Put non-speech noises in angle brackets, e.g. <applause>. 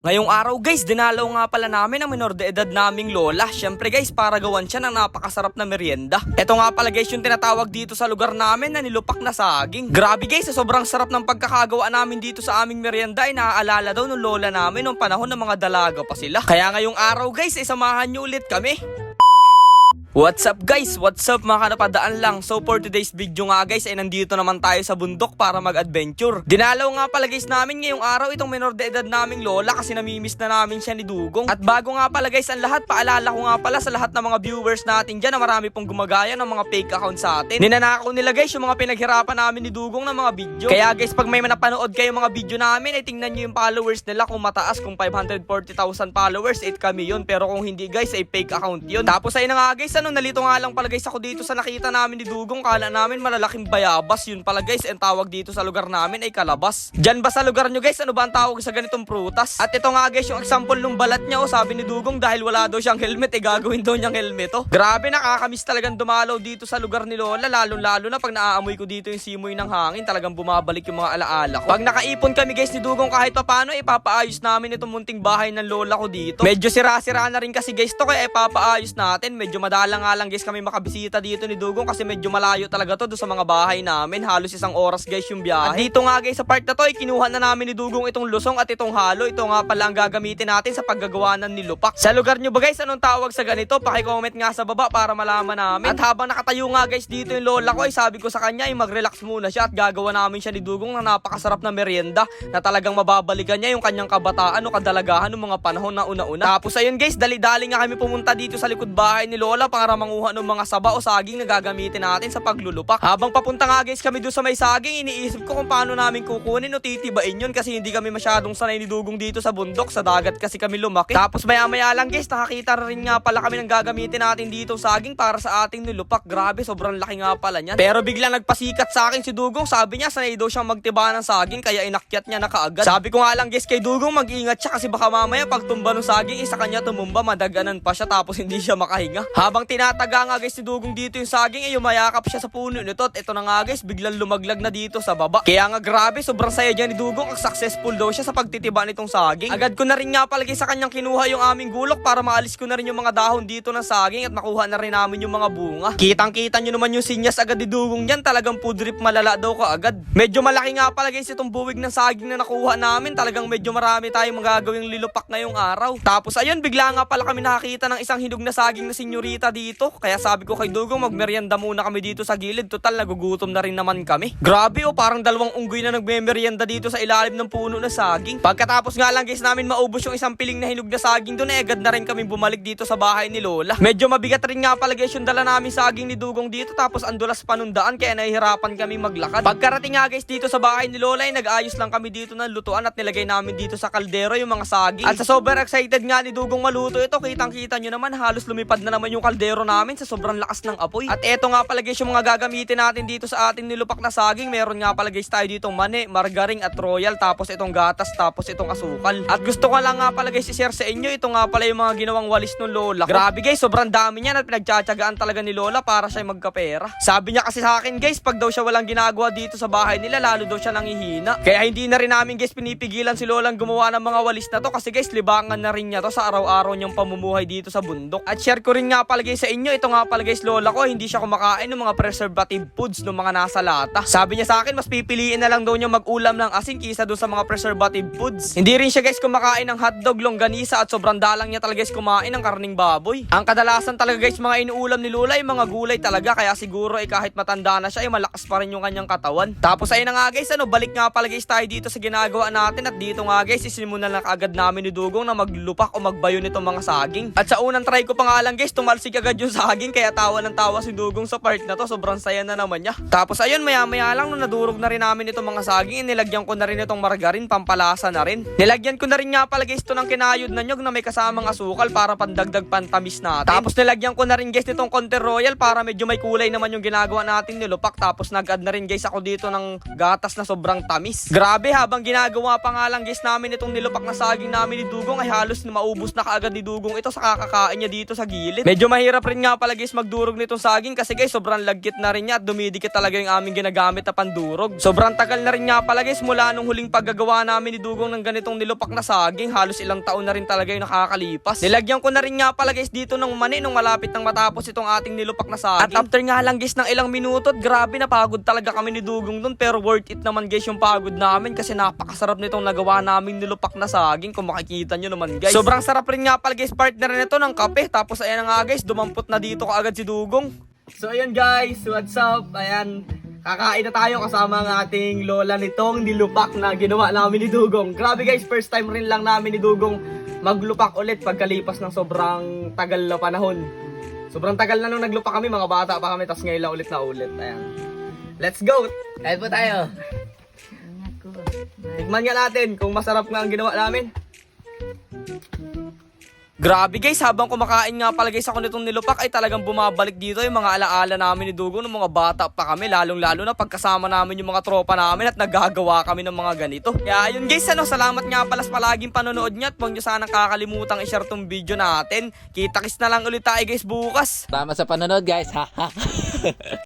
Ngayong araw guys, dinalaw nga pala namin ang minor de edad naming lola. Syempre guys, para gawan siya ng napakasarap na merienda. Ito nga pala guys yung tinatawag dito sa lugar namin na nilupak na saging. Grabe guys, sa sobrang sarap ng pagkakagawa namin dito sa aming merienda ay naaalala daw ng lola namin nung panahon ng mga dalaga pa sila. Kaya ngayong araw guys, isamahan niyo ulit kami. What's up guys? What's up mga kanapadaan lang? So for today's video nga guys ay nandito naman tayo sa bundok para mag-adventure. Dinalaw nga pala guys namin ngayong araw itong minor de edad naming lola kasi namimiss na namin siya ni Dugong. At bago nga pala guys ang lahat, paalala ko nga pala sa lahat ng mga viewers natin dyan na marami pong gumagaya ng mga fake account sa atin. Ninanakaw nila guys yung mga pinaghirapan namin ni Dugong ng mga video. Kaya guys pag may manapanood kayo mga video namin ay tingnan nyo yung followers nila kung mataas kung 540,000 followers 8 kami yun pero kung hindi guys ay fake account yun. Tapos ayun na nga guys ano nalito nga lang pala guys ako dito sa nakita namin ni Dugong kala namin malalaking bayabas yun pala guys ang tawag dito sa lugar namin ay kalabas. Diyan ba sa lugar nyo guys ano ba ang tawag sa ganitong prutas? At ito nga guys yung example nung balat niya oh sabi ni Dugong dahil wala daw siyang helmet eh gagawin daw niyang helmet oh. Grabe nakakamiss talagang dumalaw dito sa lugar ni Lola lalo lalo na pag naaamoy ko dito yung simoy ng hangin talagang bumabalik yung mga alaala ko. Pag nakaipon kami guys ni Dugong kahit pa paano ipapaayos namin itong munting bahay ng Lola ko dito. Medyo sira-sira na rin kasi guys to kaya ipapaayos natin. Medyo madalang nga lang guys kami makabisita dito ni Dugong kasi medyo malayo talaga to doon sa mga bahay namin. Halos isang oras guys yung biyahe. At dito nga guys sa part na to ay kinuha na namin ni Dugong itong lusong at itong halo. Ito nga pala ang gagamitin natin sa paggagawa ng nilupak. Sa lugar nyo ba guys anong tawag sa ganito? Paki-comment nga sa baba para malaman namin. At habang nakatayo nga guys dito yung lola ko ay sabi ko sa kanya ay mag-relax muna siya at gagawa namin siya ni Dugong na napakasarap na merienda na talagang mababalikan niya yung kanyang kabataan o kadalagahan ng mga panahon na una-una. Tapos ayun guys, dali-dali nga kami pumunta dito sa likod bahay ni Lola para manguha ng mga saba o saging na gagamitin natin sa paglulupak. Habang papunta nga guys kami doon sa may saging, iniisip ko kung paano namin kukunin o titibain yun kasi hindi kami masyadong sanay ni Dugong dito sa bundok, sa dagat kasi kami lumaki. Tapos maya-maya lang guys, nakakita rin nga pala kami ng gagamitin natin dito saging para sa ating nilupak. Grabe, sobrang laki nga pala niyan. Pero biglang nagpasikat sa akin si Dugong, sabi niya sanay daw siyang magtiba ng saging kaya inakyat niya na kaagad. Sabi ko nga lang guys kay Dugong, mag-ingat siya kasi baka mamaya pag tumba ng saging, isa kanya tumumba, madaganan pa siya tapos hindi siya makahinga. Habang tinataga nga guys si Dugong dito yung saging, ay yumayakap siya sa puno nito at ito na nga guys, biglang lumaglag na dito sa baba. Kaya nga grabe, sobrang saya niya ni Dugong, ang successful daw siya sa pagtitiba nitong saging. Agad ko na rin nga palagi sa kanyang kinuha yung aming gulok para maalis ko na rin yung mga dahon dito ng saging at makuha na rin namin yung mga bunga. Kitang kita nyo naman yung sinyas agad ni Dugong yan, talagang pudrip malala daw ka agad. Medyo malaki nga pala guys itong buwig ng saging na nakuha namin, talagang medyo marami tayong magagawing lilupak ngayong araw. Tapos ayun, bigla nga pala kami nakakita ng isang hinog na saging na senyorita dito. Kaya sabi ko kay Dugong, magmerienda muna kami dito sa gilid. Total, nagugutom na rin naman kami. Grabe oh, parang dalawang unggoy na nagmemerienda dito sa ilalim ng puno na saging. Pagkatapos nga lang guys namin maubos yung isang piling na hinog na saging doon, eh, agad na rin kami bumalik dito sa bahay ni Lola. Medyo mabigat rin nga pala guys yung dala namin saging ni Dugong dito. Tapos andulas panundaan kaya nahihirapan kami maglakad. Pagkarating nga guys dito sa bahay ni Lola, ay nag-ayos lang kami dito ng lutuan at nilagay namin dito sa kaldero yung mga saging. At sa sobrang excited nga ni Dugong maluto ito, kitang-kita nyo naman halos lumipad na naman yung kaldero namin sa sobrang lakas ng apoy. At eto nga pala guys yung mga gagamitin natin dito sa ating nilupak na saging. Meron nga pala guys tayo dito mani, margaring at royal, tapos itong gatas, tapos itong asukal. At gusto ko lang nga pala guys i-share sa inyo, ito nga pala yung mga ginawang walis ng lola. Grabe guys, sobrang dami niyan at pinagtsatsagaan talaga ni lola para siya magkapera. Sabi niya kasi sa akin guys, pag daw siya walang ginagawa dito sa bahay nila, lalo daw siya nangihina. Kaya hindi na rin namin guys pinipigilan si lolang gumawa ng mga walis na to kasi guys, libangan na rin niya to sa araw-araw niyang pamumuhay dito sa bundok. At share ko rin nga pala guys sa inyo, ito nga pala guys lola ko, hindi siya kumakain ng mga preservative foods ng mga nasa lata. Sabi niya sa akin, mas pipiliin na lang daw niya mag-ulam ng asin kisa doon sa mga preservative foods. Hindi rin siya guys kumakain ng hotdog, longganisa at sobrang dalang niya talaga guys kumain ng karning baboy. Ang kadalasan talaga guys mga inuulam ni Lola ay mga gulay talaga kaya siguro ay kahit matanda na siya ay malakas pa rin yung kanyang katawan. Tapos ayun na nga guys, ano, balik nga pala guys tayo dito sa ginagawa natin at dito nga guys, isinimulan lang agad namin ni Dugong na maglupak o magbayo nitong mga saging. At sa unang try ko pa nga lang guys, tumalsik agad yung saging kaya tawa ng tawa si Dugong sa part na to, sobrang saya na naman niya. Tapos ayun, maya maya lang nung nadurog na rin namin itong mga saging, inilagyan ko na rin itong margarin, pampalasa na rin. Nilagyan ko na rin nga pala guys ito ng kinayod na nyog na may kasamang asukal para pandagdag pantamis natin. Tapos nilagyan ko na rin guys nitong konti royal para medyo may kulay naman yung ginagawa natin nilupak. Tapos nag-add na rin guys ako dito ng gatas na sobrang tamis. Grabe habang ginagawa pa nga lang guys namin itong nilupak na saging namin ni Dugong ay halos na maubos na kaagad ni Dugong ito sa kakakain niya dito sa gilid. Medyo mahirap hirap rin nga pala guys magdurog nitong saging kasi guys sobrang lagkit na rin niya at dumidikit talaga yung aming ginagamit na pandurog. Sobrang tagal na rin nga pala guys mula nung huling paggagawa namin ni Dugong ng ganitong nilupak na saging. Halos ilang taon na rin talaga yung nakakalipas. Nilagyan ko na rin nga pala guys dito ng mani nung malapit nang matapos itong ating nilupak na saging. At after nga lang guys ng ilang minuto, grabe napagod talaga kami ni Dugong dun pero worth it naman guys yung pagod namin kasi napakasarap nitong nagawa namin nilupak na saging kung makikita nyo naman guys. Sobrang sarap rin nga pala guys partner nito ng kape tapos ayan na nga guys dumampot na dito kaagad si Dugong. So ayan guys, what's up? Ayan, kakain na tayo kasama ng ating lola nitong nilupak na ginawa namin ni Dugong. Grabe guys, first time rin lang namin ni Dugong maglupak ulit pagkalipas ng sobrang tagal na panahon. Sobrang tagal na nung naglupak kami, mga bata pa kami, tapos ngayon lang ulit na ulit. Ayan. Let's go! Kain po tayo! Tikman nga natin kung masarap nga ang ginawa namin. Grabe guys, habang kumakain nga pala guys ako nitong nilupak ay talagang bumabalik dito yung mga alaala namin ni Dugo nung mga bata pa kami lalong lalo na pagkasama namin yung mga tropa namin at naggagawa kami ng mga ganito. Kaya yun guys, ano, salamat nga pala sa palaging panonood niyo at huwag niyo sanang kakalimutan i-share tong video natin. Kita-kis na lang ulit tayo guys bukas. Tama sa panonood guys. Ha. <laughs>